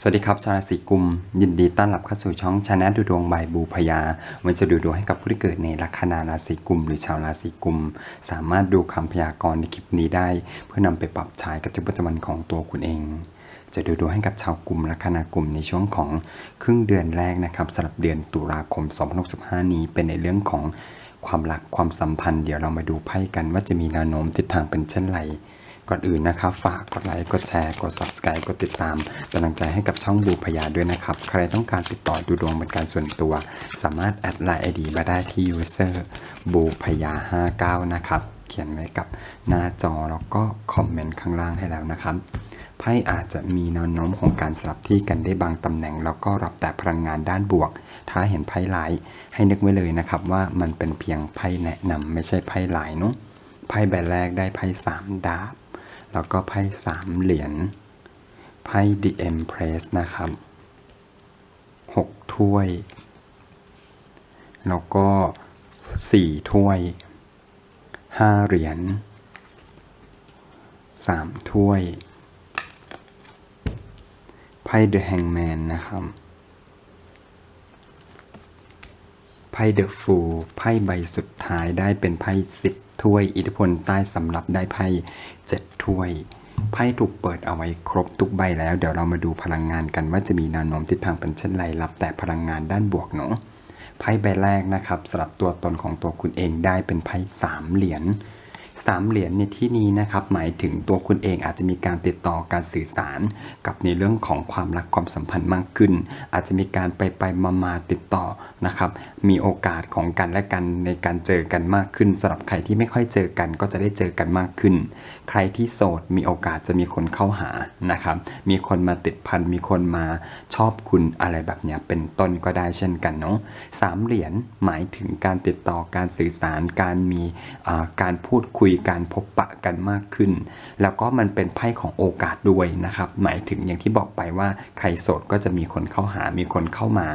สวัสดีครับชาวราศีกุม ยินดีต้อนรับเข้าสู่ช่องชาแนลดูดวงบายบูพยาวันจะดูดวงให้กับผู้ที่เกิดในลัคนาราศีกุม หรือชาวราศีกุม สามารถดูคำพยากรณ์ในคลิปนี้ได้ เพื่อนำไปปรับใช้กับชีวิตประจำวันของตัวคุณเอง จะดูดวงให้กับชาวกลุ่มลัคนากลุ่มในช่วงของครึ่งเดือนแรกนะครับสำหรับเดือนตุลาคม2065นี้เป็นในเรื่องของความรักความสัมพันธ์ เดี๋ยวเรามาดูไพ่กันว่าจะมีแนวโน้มทิศทางเป็นเช่นไร ก่อนอื่นนะครับ ฝากกดไลค์ กดแชร์ กด subscribe กดติดตามกำลังใจให้กับช่องบูพยาด้วยนะครับ ใครต้องการติดต่อดูดวงเป็นการส่วนตัว สามารถแอดไลน์ไอดีมาได้ที่ user บูพยา59 นะครับ เขียนไว้กับหน้าจอแล้วก็คอมเมนต์ข้างล่างให้แล้วนะครับไพ่อาจจะมีแนวโน้มของการสลับที่กันได้บางตำแหน่ง แล้วก็รับแต่พลังงานด้านบวก ถ้าเห็นไพ่หลายให้นึกไว้เลยนะครับ ว่ามันเป็นเพียงไพ่แนะนำไม่ใช่ไพ่หลายเนาะไพ่ใบแรกได้ไพ่สามดาบ แล้วก็ไพ่สามเหรียญ ไพ่ The Empress นะครับหกถ้วย แล้วก็สี่ถ้วยห้าเหรียญสามถ้วย ไพ่ The Hangman นะครับ ไพ่เดอะฟูลไพ่ใบสุดท้ายได้เป็นไพ่สิบถ้วย อิทธิพลใต้สำรับได้ไพ่เจ็ดถ้วยไพ่ถูกเปิดเอาไว้ครบทุกใบแล้ว เดี๋ยวเรามาดูพลังงานกันว่าจะมีแนวโน้มทิศทางเป็นเช่นไรรับแต่พลังงานด้านบวกเนาะไพ่ใบแรกนะครับสำหรับตัวตนของตัวคุณเองได้เป็นไพ่สามเหรียญ สามเหรียญในที่นี้นะครับหมายถึงตัวคุณเองอาจจะมีการติดต่อการสื่อสาร กับในเรื่องของความรักความสัมพันธ์มากขึ้น อาจจะมีการไปไปมามาติดต่อนะครับมีโอกาสของกันและกันในการเจอกันมากขึ้นสำหรับใครที่ไม่ค่อยเจอกันก็จะได้เจอกันมากขึ้น ใครที่โสดมีโอกาสจะมีคนเข้าหานะครับมีคนมาติดพันมีคนมาชอบคุณอะไรแบบเนี้ยเป็นต้นก็ได้เช่นกันเนาะสามเหรียญหมายถึงการติดต่อการสื่อสารการมีการพูดคุยการพบปะกันมากขึ้น แล้วก็มันเป็นไพ่ของโอกาสด้วยนะครับ หมายถึงอย่างที่บอกไปว่าใครโสดก็จะมีคนเข้าหา มีคนเข้ามา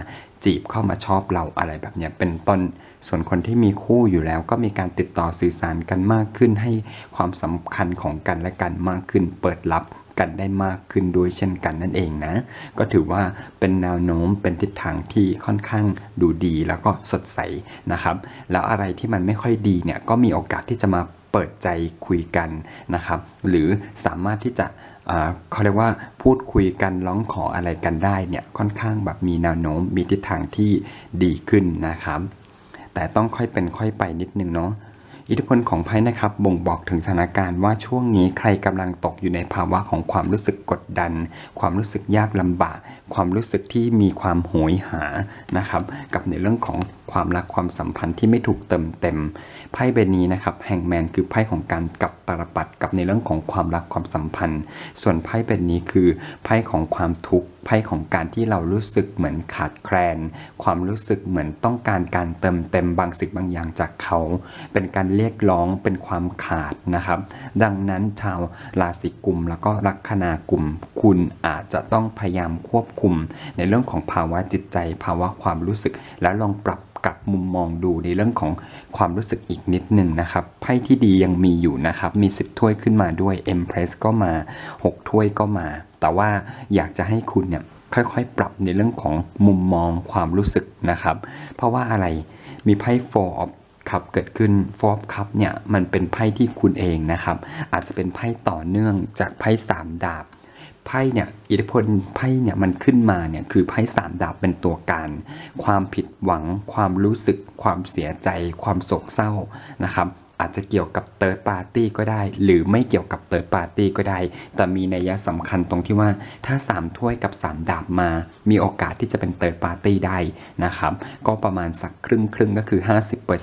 จีบเข้ามาชอบเราอะไรแบบนี้เป็นต้น ส่วนคนที่มีคู่อยู่แล้วก็มีการติดต่อสื่อสารกันมากขึ้น ให้ความสำคัญของกันและกันมากขึ้น เปิดรับกันได้มากขึ้นด้วยเช่นกันนั่นเองนะ ก็ถือว่าเป็นแนวโน้มเป็นทิศทางที่ค่อนข้างดูดีแล้วก็สดใสนะครับ แล้วอะไรที่มันไม่ค่อยดีเนี่ยก็มีโอกาสที่จะมา เปิดใจคุยกันนะครับ หรือสามารถที่จะเขาเรียกว่าพูดคุยกันร้องขออะไรกันได้เนี่ยค่อนข้างแบบมีแนวโน้มมีทิศทางที่ดีขึ้นนะครับ แต่ต้องค่อยเป็นค่อยไปนิดนึงเนาะ อิทธิพลของไพ่นะครับบ่งบอกถึงสถานการณ์ว่าช่วงนี้ใครกำลังตกอยู่ในภาวะของความรู้สึกกดดัน ความรู้สึกยากลำบาก ความรู้สึกที่มีความโหยหานะครับกับในเรื่องของความรักความสัมพันธ์ที่ไม่ถูกเติมเต็มไพ่ใบนี้นะครับแห่งแมนคือไพ่ของการกลับตาลปัดกับในเรื่องของความรักความสัมพันธ์ ส่วนไพ่ใบนี้คือไพ่ของความทุกข์ไพ่ของการที่เรารู้สึกเหมือนขาดแคลน ความรู้สึกเหมือนต้องการการเติมเต็มบางสิ่งบางอย่างจากเขา เป็นการเรียกร้องเป็นความขาดนะครับ ดังนั้นชาวราศีกุมแล้วก็ลัคนากุมคุณอาจจะต้องพยายามควบคุม ในเรื่องของภาวะจิตใจ ภาวะความรู้สึกแล้วลองปรับกับมุมมองดูในเรื่องของความรู้สึกอีกนิดหนึ่งนะครับไพ่ที่ดียังมีอยู่นะครับ มี 10 ถ้วยขึ้นมาด้วย Empress ก็มา 6 ถ้วยก็มา แต่ว่าอยากจะให้คุณเนี่ยค่อยๆ ปรับในเรื่องของมุมมองความรู้สึกนะครับ เพราะว่าอะไรมีไพ่ Four of ครับเกิดขึ้น Four of Cup เนี่ยมันเป็นไพ่ที่คุณเองนะครับ อาจจะเป็นไพ่ต่อเนื่องจากไพ่สามดาบไพ่เนี่ยอิทธิพลไพ่เนี่ยมันขึ้นมาเนี่ยคือไพ่สามดาบเป็นตัวการ ความผิดหวัง ความรู้สึก ความเสียใจ ความโศกเศร้านะครับ อาจจะเกี่ยวกับเติร์ดปาร์ตี้ก็ได้ หรือไม่เกี่ยวกับเติร์ดปาร์ตี้ก็ได้ แต่มีนัยสำคัญตรงที่ว่าถ้า 3 ถ้วยกับ 3 ดาบมา มีโอกาสที่จะเป็นเติร์ดปาร์ตี้ได้นะครับ ก็ประมาณสักครึ่งครึ่งก็คือ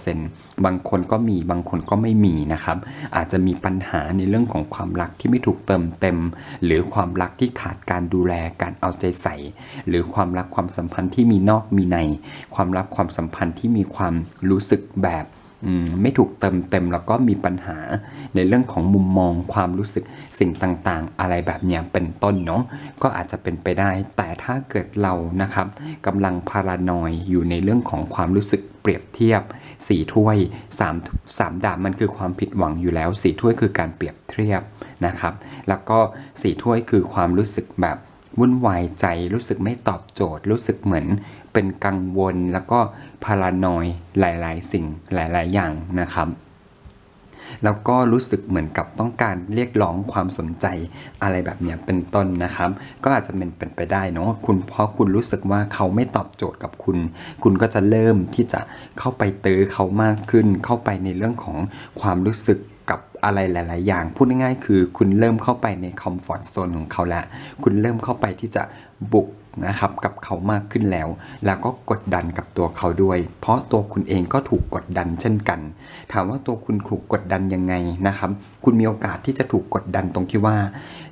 50%บางคนก็มีบางคนก็ไม่มีนะครับ อาจจะมีปัญหาในเรื่องของความรักที่ไม่ถูกเติมเต็ม หรือความรักที่ขาดการดูแลการเอาใจใส่ หรือความรักความสัมพันธ์ที่มีนอกมีใน ความรักความสัมพันธ์ที่มีความรู้สึกแบบ ไม่ถูกเติมเต็มแล้วก็มีปัญหาในเรื่องของมุมมองความรู้สึกสิ่งต่างๆ อะไรแบบนี้เป็นต้นเนาะก็อาจจะเป็นไปได้ แต่ถ้าเกิดเรานะครับกำลังพารานอยอยู่ในเรื่องของความรู้สึกเปรียบเทียบสี่ถ้วยสามสามดาบมันคือความผิดหวังอยู่แล้วสี่ถ้วยคือการเปรียบเทียบนะครับ แล้วก็สี่ถ้วยคือความรู้สึกแบบวุ่นวายใจรู้สึกไม่ตอบโจทย์ รู้สึกเหมือน เป็นกังวลแล้วก็พารานอยหลายๆ สิ่งหลาย ๆ อย่างนะครับแล้วก็รู้สึกเหมือนกับต้องการเรียกร้องความสนใจอะไรแบบนี้เป็นต้นนะครับ ก็อาจจะเป็นเป็นไปได้เนาะคุณเพราะคุณรู้สึกว่าเขาไม่ตอบโจทย์กับคุณ คุณก็จะเริ่มที่จะเข้าไปเตอเขามากขึ้น เข้าไปในเรื่องของความรู้สึกกับอะไรหลาย ๆ อย่างพูดง่ายๆ คือ คุณเริ่มเข้าไปในคอมฟอร์ทโซนของเขาแล้วคุณเริ่มเข้าไปที่จะบุก นะครับกับเขามากขึ้นแล้ว แล้วก็กดดันกับตัวเขาด้วย เพราะตัวคุณเองก็ถูกกดดันเช่นกัน ถามว่าตัวคุณถูกกดดันยังไงนะครับ คุณมีโอกาสที่จะถูกกดดันตรงที่ว่า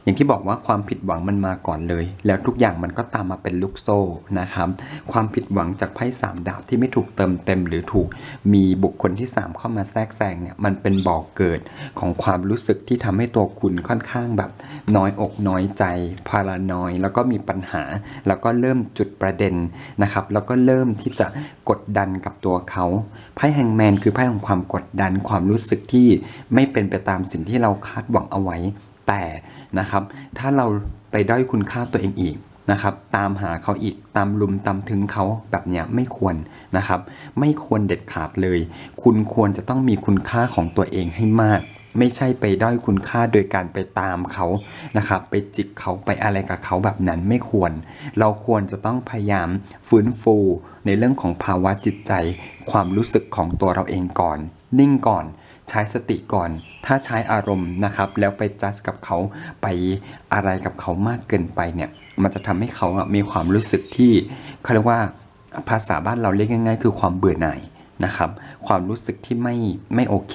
อย่างที่บอกว่าความผิดหวังมันมาก่อนเลย แล้วทุกอย่างมันก็ตามมาเป็นลูกโซ่นะครับ ความผิดหวังจากไพ่สามดาบที่ไม่ถูกเติมเต็มหรือถูกมีบุคคลที่ 3 เข้ามาแทรกแซงเนี่ยมันเป็นบ่อกเกิดของความรู้สึกที่ทำให้ตัวคุณค่อนข้างแบบน้อยอกน้อยใจพารานอย แล้วก็มีปัญหา แล้วก็เริ่มจุดประเด็นนะครับแล้วก็เริ่มที่จะกดดันกับตัวเขาไพ่แฮงแมนคือไพ่ของความกดดันความรู้สึกที่ไม่เป็นไปตามสิ่งที่เราคาดหวังเอาไว้ แต่ นะครับ ถ้าเราไปด้อยคุณค่าตัวเองอีกนะครับ ตามหาเขาอีกตามลุมตามถึงเขาแบบเนี้ยไม่ควรนะครับ ไม่ควรเด็ดขาดเลย คุณควรจะต้องมีคุณค่าของตัวเองให้มาก ไม่ใช่ไปด้อยคุณค่าโดยการไปตามเขานะครับ ไปจิกเขาไปอะไรกับเขาแบบนั้นไม่ควร เราควรจะต้องพยายามฟื้นฟูในเรื่องของภาวะจิตใจ ความรู้สึกของตัวเราเองก่อน นิ่งก่อน ช้สติก่อน ถ้าใช้อารมณ์นะครับ แล้วไปจัดกับเขาไปอะไรกับเขามากเกินไปเนี่ย มันจะทำให้เขามีความรู้สึกที่เขาเรียกว่าภาษาบ้านเราเรียกง่าย ๆ คือความเบื่อหน่ายนะครับ ความรู้สึกที่ไม่ไม่โอเค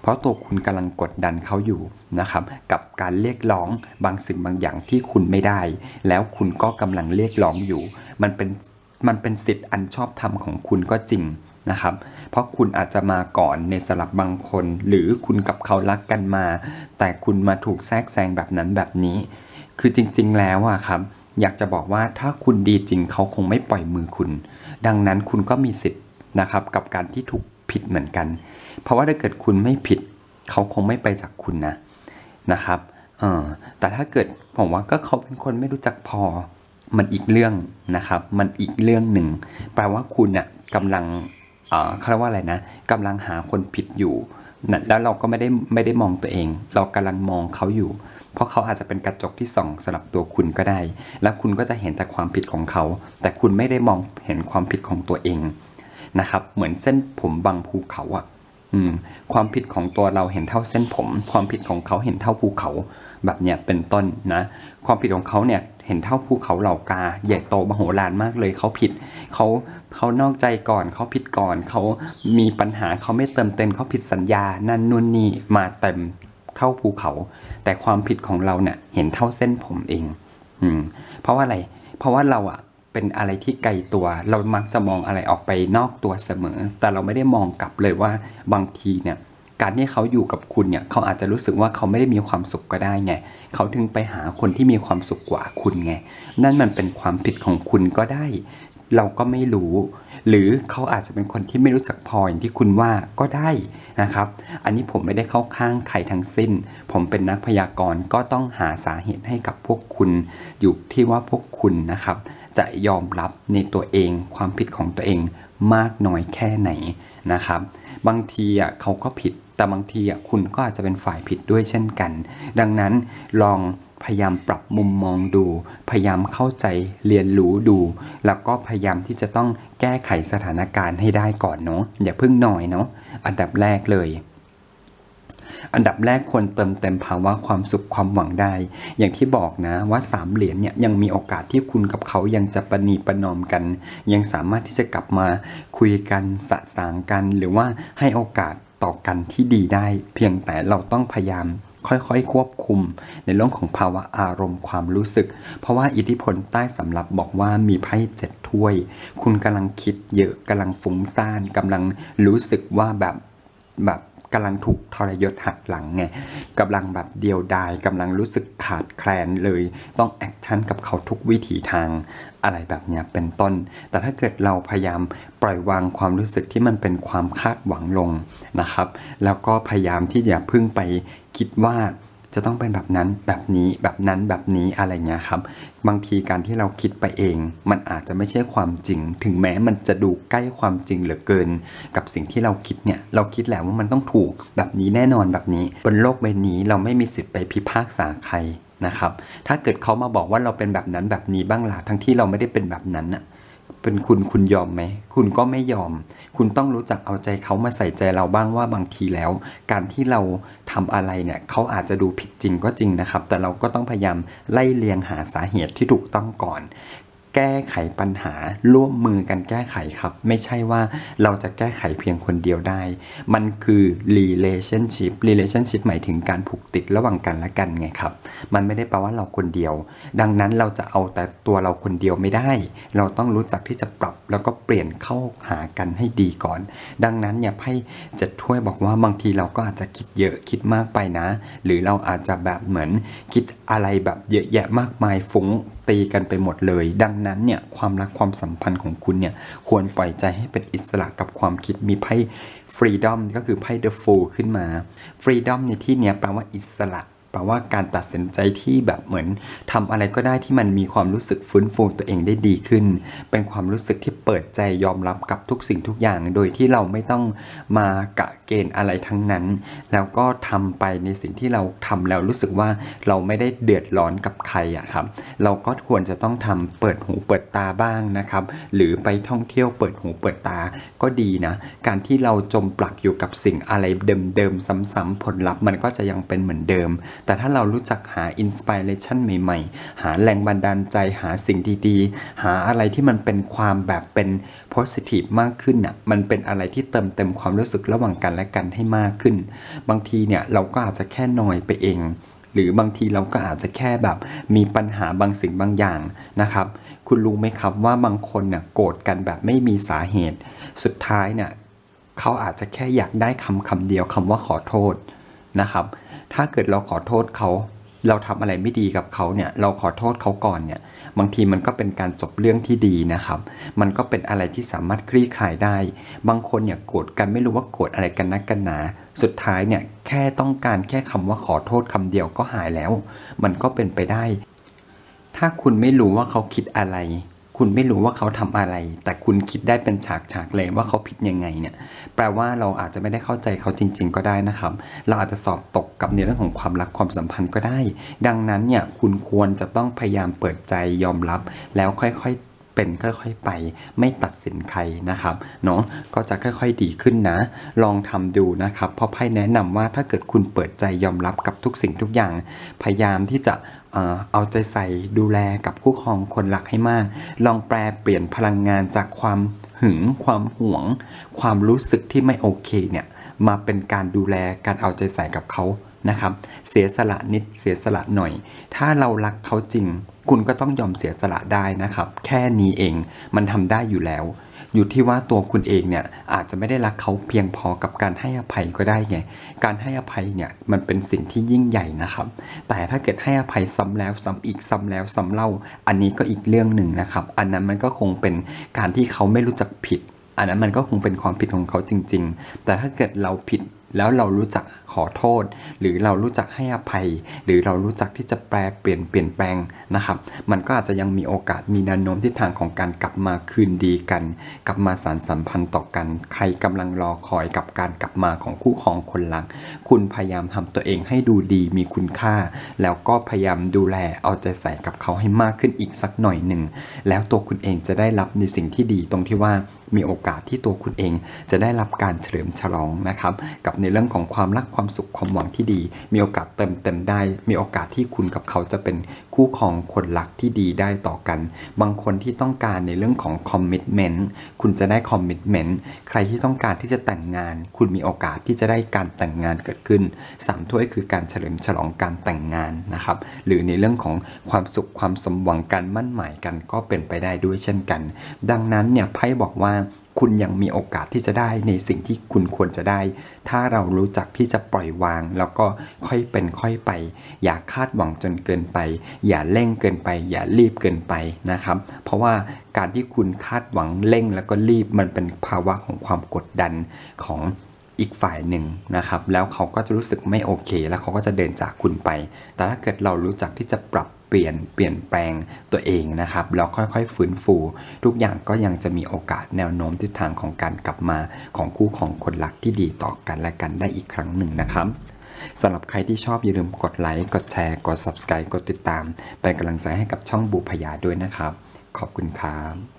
เพราะตัวคุณกำลังกดดันเขาอยู่นะครับ กับการเรียกร้องบางสิ่งบางอย่างที่คุณไม่ได้ แล้วคุณก็กำลังเรียกร้องอยู่ มันเป็นมันเป็นสิทธิ์อันชอบธรรมของคุณก็จริง นะครับ เพราะคุณอาจจะมาก่อนในสลับบางคน หรือคุณกับเขารักกันมา แต่คุณมาถูกแทรกแซงแบบนั้นแบบนี้ คือจริงๆแล้วอะครับ อยากจะบอกว่าถ้าคุณดีจริงเขาคงไม่ปล่อยมือคุณ ดังนั้นคุณก็มีสิทธิ์นะครับ กับการที่ถูกผิดเหมือนกัน เพราะว่าถ้าเกิดคุณไม่ผิด เขาคงไม่ไปจากคุณนะนะครับเออแต่ถ้าเกิดผมว่าก็เขาเป็นคนไม่รู้จักพอมันอีกเรื่องนะครับ มันอีกเรื่องหนึ่ง แปลว่าคุณน่ะกำลัง เขาเรียกว่าอะไรนะกำลังหาคนผิดอยู่นะแล้วเราก็ไม่ได้ไม่ได้มองตัวเอง เรากำลังมองเขาอยู่ เพราะเขาอาจจะเป็นกระจกที่ส่องสำหรับตัวคุณก็ได้ แล้วคุณก็จะเห็นแต่ความผิดของเขา แต่คุณไม่ได้มองเห็นความผิดของตัวเองนะครับ เหมือนเส้นผมบางภูเขาอะอืมความผิดของตัวเราเห็นเท่าเส้นผม ความผิดของเขาเห็นเท่าภูเขา แบบเนี้ยเป็นต้นนะ ความผิดของเขาเนี่ยเห็นเท่าภูเขาเหล่ากาใหญ่โตมโหฬารมากเลยเขาผิดเขา เขานอกใจก่อนเขาผิดก่อน เขามีปัญหาเขาไม่เติมเต็มเขาผิดสัญญา นั่นนู่นนี่มาเต็มเท่าภูเขา แต่ความผิดของเราเนี่ยเห็นเท่าเส้นผมเอง อืม เพราะว่าอะไร เพราะว่าเราอะเป็นอะไรที่ไกลตัว เรามักจะมองอะไรออกไปนอกตัวเสมอ แต่เราไม่ได้มองกลับเลยว่าบางทีเนี่ยการที่เขาอยู่กับคุณเนี่ยเขาอาจจะรู้สึกว่าเขาไม่ได้มีความสุขก็ได้ไงเขาถึงไปหาคนที่มีความสุขกว่าคุณไง นั่นมันเป็นความผิดของคุณก็ได้ เราก็ไม่รู้ หรือเขาอาจจะเป็นคนที่ไม่รู้จักพออย่างที่คุณว่าก็ได้นะครับ อันนี้ผมไม่ได้เข้าข้างใครทั้งสิ้น ผมเป็นนักพยากรณ์ก็ต้องหาสาเหตุให้กับพวกคุณอยู่ที่ว่าพวกคุณนะครับ จะยอมรับในตัวเองความผิดของตัวเองมากน้อยแค่ไหนนะครับ บางทีอะเขาก็ผิดแต่บางทีอะคุณก็อาจจะเป็นฝ่ายผิดด้วยเช่นกัน ดังนั้นลอง พยายามปรับมุมมองดู พยายามเข้าใจเรียนรู้ดู แล้วก็พยายามที่จะต้องแก้ไขสถานการณ์ให้ได้ก่อนเนาะอย่าเพิ่งหน่อยเนาะอันดับแรกเลยอันดับแรกควรเติมเต็มภาวะความสุขความหวังได้ อย่างที่บอกนะว่าสามเหรียญเนี่ยยังมีโอกาสที่คุณกับเขายังจะประนีประนอมกัน ยังสามารถที่จะกลับมาคุยกันสะสางกัน หรือว่าให้โอกาสต่อกันที่ดีได้ เพียงแต่เราต้องพยายาม ค่อยๆควบคุม ในเรื่องของภาวะอารมณ์ความรู้สึก เพราะว่าอิทธิพลใต้สำรับบอกว่ามีไพ่เจ็ดถ้วย คุณกำลังคิดเยอะกำลังฟุ้งซ่านกำลังรู้สึกว่าแบบแบบ กำลังถูกทรยศหักหลังไงกำลังแบบเดียวดายกำลังรู้สึกขาดแคลนเลย ต้องแอคชั่นกับเขาทุกวิถีทางอะไรแบบนี้เป็นต้น แต่ถ้าเกิดเราพยายามปล่อยวางความรู้สึกที่มันเป็นความคาดหวังลงนะครับ แล้วก็พยายามที่จะพึ่งไปคิดว่า จะต้องเป็นแบบนั้นแบบนี้แบบนั้นแบบนี้อะไรเงี้ยครับ บางทีการที่เราคิดไปเอง มันอาจจะไม่ใช่ความจริง ถึงแม้มันจะดูใกล้ความจริงเหลือเกิน กับสิ่งที่เราคิดเนี่ยเราคิดแล้วว่ามันต้องถูกแบบนี้แน่นอนแบบนี้ บนโลกใบนี้เราไม่มีสิทธิ์ไปพิพากษาใครนะครับ ถ้าเกิดเขามาบอกว่าเราเป็นแบบนั้นแบบนี้บ้างล่ะทั้งที่เราไม่ได้เป็นแบบนั้นน่ะ เป็นคุณคุณยอมไหม คุณก็ไม่ยอม คุณต้องรู้จักเอาใจเขามาใส่ใจเราบ้างว่าบางทีแล้ว การที่เราทำอะไรเนี่ยเขาอาจจะดูผิดจริงก็จริงนะครับ แต่เราก็ต้องพยายามไล่เลียงหาสาเหตุที่ถูกต้องก่อน แก้ไขปัญหาร่วมมือกันแก้ไขครับ ไม่ใช่ว่าเราจะแก้ไขเพียงคนเดียวได้ มันคือ relationship relationship หมายถึงการผูกติดระหว่างกันและกันไงครับ มันไม่ได้แปลว่าเราคนเดียว ดังนั้นเราจะเอาแต่ตัวเราคนเดียวไม่ได้ เราต้องรู้จักที่จะปรับแล้วก็เปลี่ยนเข้าหากันให้ดีก่อน ดังนั้นเนี่ยไพ่เจ็ดถ้วยบอกว่าบางทีเราก็อาจจะคิดเยอะคิดมากไปนะ หรือเราอาจจะแบบเหมือนคิดอะไรแบบเยอะแยะมากมายฟุ้ง ตีกันไปหมดเลย ดังนั้นเนี่ยความรักความสัมพันธ์ของคุณเนี่ยควรปล่อยใจให้เป็นอิสระกับความคิดมีไพ่ freedom ก็คือไพ่ the fool ขึ้นมา freedom ในที่เนี้ยแปลว่าอิสระแปลว่าการตัดสินใจที่แบบเหมือนทำอะไรก็ได้ที่มันมีความรู้สึกฟื้นฟูตัวเองได้ดีขึ้น เป็นความรู้สึกที่เปิดใจยอมรับกับทุกสิ่งทุกอย่าง โดยที่เราไม่ต้องมากะ เกณฑ์อะไรทั้งนั้น แล้วก็ทำไปในสิ่งที่เราทำแล้วรู้สึกว่าเราไม่ได้เดือดร้อนกับใครอะครับ เราก็ควรจะต้องทำเปิดหูเปิดตาบ้างนะครับ หรือไปท่องเที่ยวเปิดหูเปิดตาก็ดีนะ การที่เราจมปลักอยู่กับสิ่งอะไรเดิมๆซ้ำๆผลลัพธ์มันก็จะยังเป็นเหมือนเดิม แต่ถ้าเรารู้จักหาอินสปิเรชันใหม่ๆ หาแรงบันดาลใจหาสิ่งดีๆ หาอะไรที่มันเป็นความแบบเป็นโพสิทีฟมากขึ้นอะมันเป็นอะไรที่เติมเต็มความรู้สึกระหว่างกันและกันให้มากขึ้น บางทีเนี่ยเราก็อาจจะแค่นอยไปเอง หรือบางทีเราก็อาจจะแค่แบบมีปัญหาบางสิ่งบางอย่างนะครับ คุณรู้ไหมครับว่าบางคนเนี่ยโกรธกันแบบไม่มีสาเหตุ สุดท้ายเนี่ยเขาอาจจะแค่อยากได้คำคำเดียวคำว่าขอโทษนะครับ ถ้าเกิดเราขอโทษเขา เราทำอะไรไม่ดีกับเขาเนี่ยเราขอโทษเขาก่อนเนี่ยบางทีมันก็เป็นการจบเรื่องที่ดีนะครับ มันก็เป็นอะไรที่สามารถคลี่คลายได้ บางคนเนี่ยโกรธกันไม่รู้ว่าโกรธอะไรกันนักกันหนา สุดท้ายเนี่ยแค่ต้องการแค่คำว่าขอโทษคำเดียวก็หายแล้ว มันก็เป็นไปได้ ถ้าคุณไม่รู้ว่าเขาคิดอะไร คุณไม่รู้ว่าเขาทำอะไร แต่คุณคิดได้เป็นฉากฉากเลยว่าเขาผิดยังไงเนี่ย แปลว่าเราอาจจะไม่ได้เข้าใจเขาจริง ๆ ก็ได้นะครับ เราอาจจะสอบตกกับในเรื่องของความรักความสัมพันธ์ก็ได้ ดังนั้นเนี่ยคุณควรจะต้องพยายามเปิดใจยอมรับ แล้วค่อยๆ เป็นค่อยๆไป ไม่ตัดสินใครนะครับเนาะก็จะค่อยๆดีขึ้นนะ ลองทำดูนะครับเพราะไพ่แนะนำว่าถ้าเกิดคุณเปิดใจยอมรับกับทุกสิ่งทุกอย่าง พยายามที่จะเอ่อเอาใจใส่ดูแลกับคู่ครองคนรักให้มาก ลองแปลเปลี่ยนพลังงานจากความหึง ความหวง ความรู้สึกที่ไม่โอเคเนี่ยมาเป็นการดูแลการเอาใจใส่กับเขานะครับ เสียสละนิดเสียสละหน่อย ถ้าเรารักเขาจริง คุณก็ต้องยอมเสียสละได้นะครับ แค่นี้เองมันทำได้อยู่แล้ว อยู่ที่ว่าตัวคุณเองเนี่ยอาจจะไม่ได้รักเขาเพียงพอกับการให้อภัยก็ได้ไง การให้อภัยเนี่ยมันเป็นสิ่งที่ยิ่งใหญ่นะครับ แต่ถ้าเกิดให้อภัยซ้ำแล้วซ้ำอีกซ้ำแล้วซ้ำเล่า อันนี้ก็อีกเรื่องหนึ่งนะครับ อันนั้นมันก็คงเป็นการที่เขาไม่รู้จักผิด อันนั้นมันก็คงเป็นความผิดของเขาจริง ๆ แต่ถ้าเกิดเราผิดแล้วเรารู้จักขอโทษ หรือเรารู้จักให้อภัย หรือเรารู้จักที่จะแปลเปลี่ยนเปลี่ยนแปลงนะครับ มันก็อาจจะยังมีโอกาสมีแนวโน้มทิศทางของการกลับมาคืนดีกัน กลับมาสานสัมพันธ์ต่อกัน ใครกำลังรอคอยกับการกลับมาของคู่ครองคนรัก คุณพยายามทำตัวเองให้ดูดีมีคุณค่า แล้วก็พยายามดูแลเอาใจใส่กับเขาให้มากขึ้นอีกสักหน่อยหนึ่งแล้วตัวคุณเองจะได้รับในสิ่งที่ดีตรงที่ว่ามีโอกาสที่ตัวคุณเองจะได้รับการเฉลิมฉลองนะครับ กับในเรื่องของความรักความสุขความหวังที่ดี มีโอกาสเติมเต็มได้ มีโอกาสที่คุณกับเขาจะเป็นคู่ครองคนรักที่ดีได้ต่อกัน บางคนที่ต้องการในเรื่องของคอมมิชเมนต์คุณจะได้คอมมิชเมนต์ใครที่ต้องการที่จะแต่งงาน คุณมีโอกาสที่จะได้การแต่งงานเกิดขึ้นสามถ้วยคือการเฉลิมฉลองการแต่งงานนะครับหรือในเรื่องของความสุขความสมหวังการมั่นหมายกันก็เป็นไปได้ด้วยเช่นกัน ดังนั้นเนี่ยไพ่บอกว่า คุณยังมีโอกาสที่จะได้ในสิ่งที่คุณควรจะได้ ถ้าเรารู้จักที่จะปล่อยวาง แล้วก็ค่อยเป็นค่อยไป อย่าคาดหวังจนเกินไป อย่าเร่งเกินไป อย่ารีบเกินไปนะครับ เพราะว่าการที่คุณคาดหวังเร่งแล้วก็รีบมันเป็นภาวะของความกดดันของอีกฝ่ายหนึ่งนะครับ แล้วเขาก็จะรู้สึกไม่โอเค แล้วเขาก็จะเดินจากคุณไป แต่ถ้าเกิดเรารู้จักที่จะปรับ เปลี่ยนเปลี่ยนแปลงตัวเองนะครับแล้วค่อยๆฟื้นฟู ทุกอย่างก็ยังจะมีโอกาสแนวโน้มทิศทางของการกลับมาของคู่ของคนรักที่ดีต่อกันและกันได้อีกครั้งหนึ่งนะครับสำหรับใครที่ชอบอย่าลืมกดไลค์กดแชร์ กด subscribe กดติดตาม เป็นกำลังใจให้กับช่องบูพยาด้วยนะครับ ขอบคุณครับ